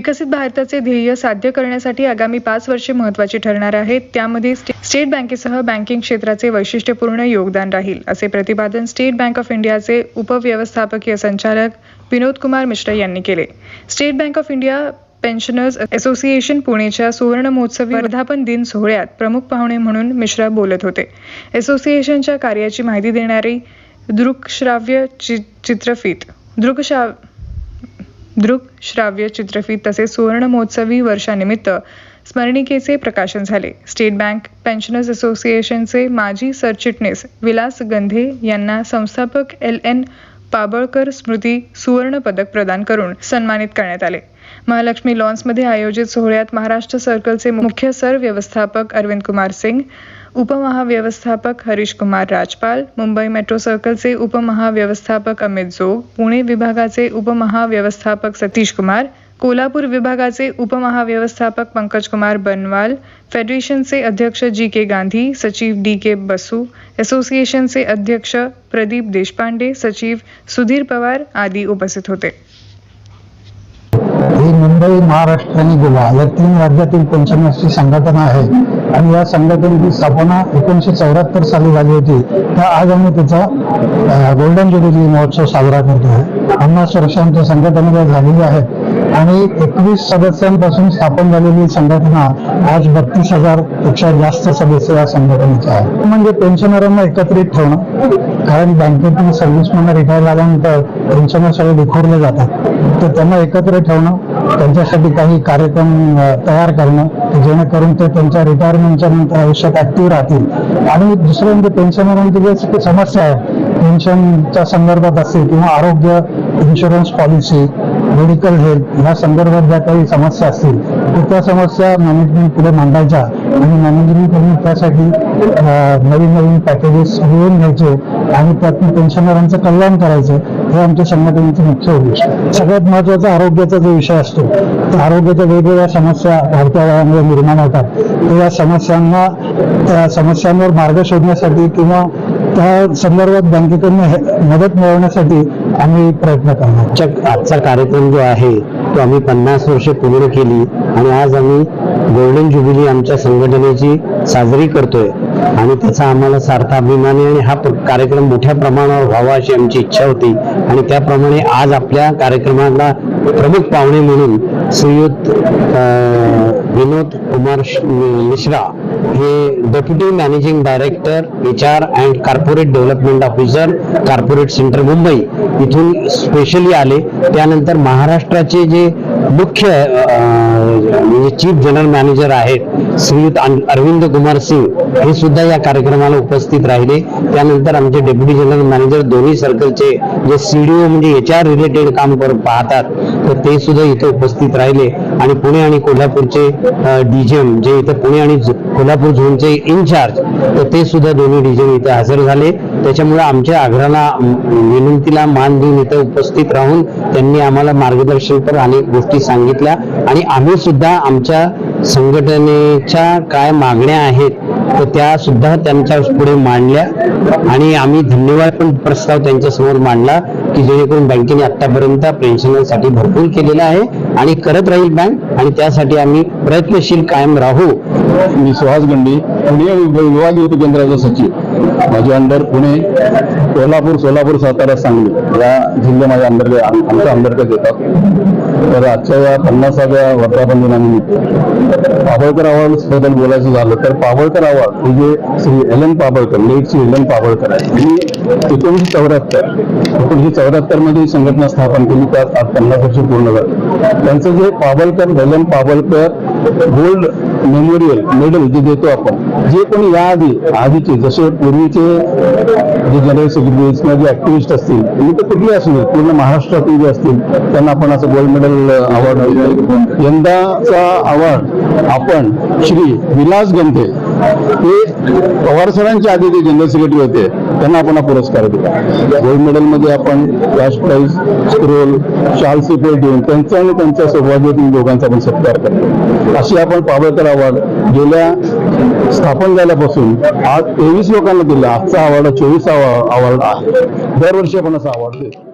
विकसित भारताचे ध्येय साध्य करण्यासाठी आगामी पाच वर्षे महत्वाची ठरणार आहेत. त्यामध्ये स्टेट बँकेसह बँकिंग क्षेत्राचे वैशिष्ट्यपूर्ण योगदान राहील असे प्रतिपादन स्टेट बँक ऑफ इंडियाचे उपव्यवस्थापकीय संचालक विनोद कुमार मिश्रा यांनी केले. State Bank of India pensioners association पुणेच्या सुवर्ण महोत्सवी वर्धापन दिन सोहळ्यात प्रमुख पाहुणे म्हणून मिश्रा बोलत होते. असोसिएशनच्या कार्याची माहिती देणारी दृकश्राव्य चि- चित्रफित दृक श्राव्य चित्रफित तसेच सुवर्ण महोत्सवी वर्षानिमित्त स्मरणिकेचे प्रकाशन झाले. स्टेट बँक पेन्शनर्स असोसिएशनचे माजी सरचिटणीस विलास गंधे यांना संस्थापक एल एन पाबळकर स्मृती सुवर्ण पदक प्रदान करून सन्मानित करण्यात आले. महालक्ष्मी लॉन्समध्ये आयोजित सोहळ्यात महाराष्ट्र सर्कलचे मुख्य सर व्यवस्थापक अरविंद कुमार सिंग उपमहाव्यवस्थापक हरीश कुमार राजपाल मुंबई मेट्रो सर्कलचे उपमहाव्यवस्थापक अमित जोग पुणे विभागाचे उपमहाव्यवस्थापक सतीश कुमार कोल्हापूर विभागाचे उपमहाव्यवस्थापक पंकज कुमार बनवाल फेडरेशनचे अध्यक्ष जी के गांधी सचिव डी के बसू असोसिएशनचे अध्यक्ष प्रदीप देशपांडे सचिव सुधीर पवार आदी उपस्थित होते. ही मुंबई महाराष्ट्र आणि गोवा या तीन राज्यातील पेन्शनर्सची संघटना आहे आणि या संघटनेची स्थापना एकोणीशे चौऱ्याहत्तर साली झाली होती. तर आज आम्ही त्याचा गोल्डन ज्युबिली महोत्सव साजरा करतो आहे अण्णा सुरक्षा आमच्या संघटनेला झालेली आहे. आणि एकवीस सदस्यांपासून स्थापन झालेली संघटना आज बत्तीस हजारपेक्षा जास्त सदस्य या संघटनेचे आहे म्हणजे पेन्शनरांना एकत्रित ठेवणं कारण बँकेतील सर्व्हिसमॅन रिटायर झाल्यानंतर पेन्शनर सगळे विखुरले जातात. तर त्यांना एकत्र ठेवणं त्यांच्यासाठी काही कार्यक्रम तयार करणं जेणेकरून ते त्यांच्या रिटायरमेंटच्या नंतर आयुष्यात ऍक्टिव्ह राहतील. आणि दुसरं म्हणजे पेन्शनरांची म्हणजे जे समस्या आहे पेन्शनच्या संदर्भात असतील किंवा आरोग्य इन्शुरन्स पॉलिसी मेडिकल हेल्थ या संदर्भात ज्या काही समस्या असतील तर त्या समस्या मॅनेजमेंट पुढे मांडायच्या आणि मॅनेजमेंटकडून त्यासाठी नवीन नवीन पॅकेजेस घेऊन घ्यायचे आणि त्यातून पेन्शनरांचं कल्याण करायचं. हे आमच्या संघटनेचं मुख्य उद्देश सगळ्यात महत्त्वाचा आरोग्याचा जो विषय असतो त्या आरोग्याच्या वेगवेगळ्या समस्या वाढत्या वयामुळे निर्माण होतात. तर या समस्यांना त्या समस्यांवर मार्ग शोधण्यासाठी किंवा त्या संदर्भात बँकेकडून मदत मिळवण्यासाठी आम्ही प्रयत्न करणार. आजचा कार्यक्रम जो आहे तो आम्ही पन्नास वर्ष पूर्ण केली आणि आज आम्ही गोल्डन ज्युबिली आमच्या संघटनेची साजरी करतोय. आणि त्याचा आम्हाला सार्थ अभिमान आहे आणि हा कार्यक्रम मोठ्या प्रमाणावर व्हावा अशी आमची इच्छा होती. आणि त्याप्रमाणे आज आपल्या कार्यक्रमाला प्रमुख पाहुणे म्हणून श्रीयुत विनोद कुमार मिश्रा हे deputy managing director H R and corporate development officer corporate centre Mumbai इथून स्पेशली आले. त्यानंतर महाराष्ट्राचे जे मुख्य म्हणजे चीफ जनरल मॅनेजर आहेत श्रीयुत अरविंद कुमार सिंग हे सुद्धा या कार्यक्रमाला उपस्थित राहिले. त्यानंतर आमचे डेप्युटी जनरल मॅनेजर दोन्ही सर्कलचे जे सीडीओ म्हणजे एच आर रिलेटेड काम करून पाहतात तर ते सुद्धा इथे उपस्थित राहिले. आणि पुणे आणि कोल्हापूरचे डीजीएम जे इथे पुणे आणि कोल्हापूर झोनचे इन्चार्ज तर ते सुद्धा दोन्ही डीजीएम इथे हजर झाले. त्याच्यामुळे आमच्या आग्रहाला विनंतीला मान देऊन इथे उपस्थित राहून त्यांनी आम्हाला मार्गदर्शनपर अनेक गोष्टी सांगितल्या. आणि आम्ही सुद्धा आमच्या संघटनेच्या काय मागण्या आहेत तर त्या सुद्धा त्यांच्या पुढे मांडल्या आणि आम्ही धन्यवाद पण प्रस्ताव त्यांच्यासमोर मांडला की जेणेकरून बँकेने आतापर्यंत पेन्शनसाठी भरपूर केलेला आहे आणि करत राहील बँक आणि त्यासाठी आम्ही प्रयत्नशील कायम राहू. मी सुहास गंडी पुणे विभागीय उपकेंद्राचा सचिव. माझे अंडर पुणे कोल्हापूर सोलापूर सातारा सांगली. या जिल्हे माझ्या अंडर आमच्या अंतर्गत येतात तर आजच्या या पन्नासाव्या वर्धापन दिनानिमित्त पाबळकर अवॉर्डबद्दल बोलायचं झालं तर पाबळकर अवॉर्ड हे जे Shri L N Pabalkar late Shri L N Pabalkar आहे मी एकोणीसशे चौऱ्याहत्तर एकोणीसशे चौऱ्याहत्तरमध्ये संघटना स्थापन केली त्यात आज पन्नास वर्ष पूर्ण झाली. त्यांचं जे Pabalkar L N Pabalkar gold memorial medal जे देतो आपण जे कोणी याआधी आधीचे जसे पूर्वीचे जे जनरल सेक्रेटरी किंवा जे ऍक्टिव्हिस्ट असतील मी तर कुठले असू नये पूर्ण महाराष्ट्रातील जे असतील त्यांना आपण असं गोल्ड मेडल अवॉर्ड यंदाचा अवॉर्ड आपण श्री विलास गंधे हे पवार सरांच्या आधी जे जनरल सेक्रेटरी होते त्यांना आपण हा पुरस्कार दिला गोल्ड मेडलमध्ये आपण कॅश प्राईज स्क्रोल शाल सिपेट देऊन त्यांचा आणि त्यांच्या सौभाग्यातील दोघांचा आपण सत्कार करतो. अशी आपण पावळकर अवॉर्ड गेल्या स्थापन झाल्यापासून आज तेवीस लोकांना दिला. आजचा अवॉर्ड चोवीसावा अवॉर्ड आहे. दरवर्षी आपण असा अवॉर्ड देतो.